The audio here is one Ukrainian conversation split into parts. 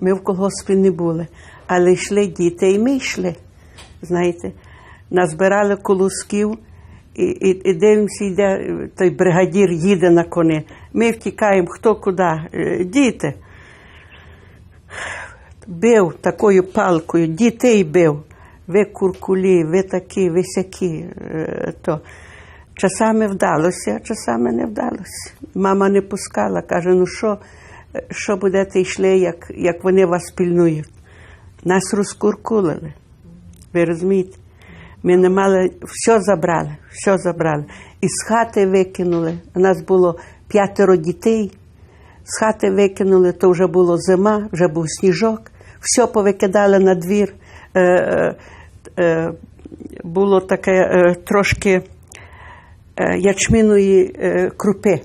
Ми в колгоспі не були, але йшли діти, і ми йшли. Знаєте, назбирали колосків, і, і, і дивимося, йде е, той бригадір їде на коні. Ми втікаємо, хто куди. Е, Діти. Бив такою палкою, дітей бив. Ви куркулі, ви такі, ви сякі. Е, То. Часами вдалося, часами не вдалося. Мама не пускала, каже: ну що, що будете йшли, як, як вони вас пильнують? Нас розкуркулили. Ви розумієте? Ми не мали, все забрали, все забрали. І з хати викинули. У нас було п'ятеро дітей. З хати викинули, то вже було зима, вже був сніжок. Все повикидали на двір. Е, е, е, було таке е, трошки е, ячміної е, крупи.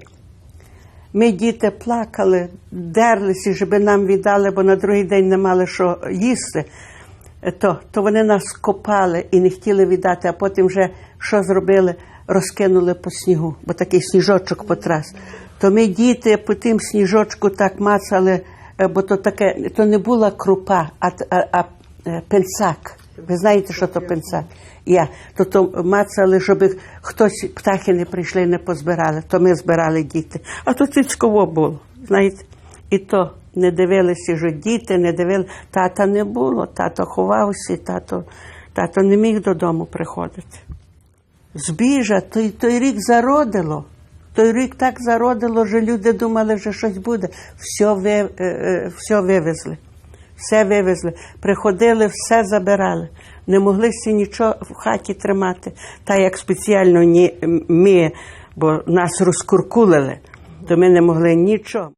Ми діти плакали, дерлися, щоб нам віддали, бо на другий день не мали що їсти. То, то вони нас копали і не хотіли віддати, а потім вже що зробили? Розкинули по снігу, бо такий сніжочок потрас. То ми діти по тим сніжочку так мацали, е, бо то таке, то не була крупа, а, а, а е, пенсак. Ви знаєте, що то пенсак? Я. То, то мацали, щоб хтось птахи не прийшли, не позбирали. То ми збирали діти. А то цицьково було, знаєте. І то не дивилися, що діти не дивили. Тата не було, тато ховався, тато, тато не міг додому приходити. Збіжа, той, той рік зародило. Той рік так зародило, що люди думали, що щось буде. Все, ви, е, е, все вивезли. Все вивезли. Приходили, все забирали. Не могли всі нічого в хаті тримати. Та як спеціально ні, ми, бо нас розкуркулили, то ми не могли нічого.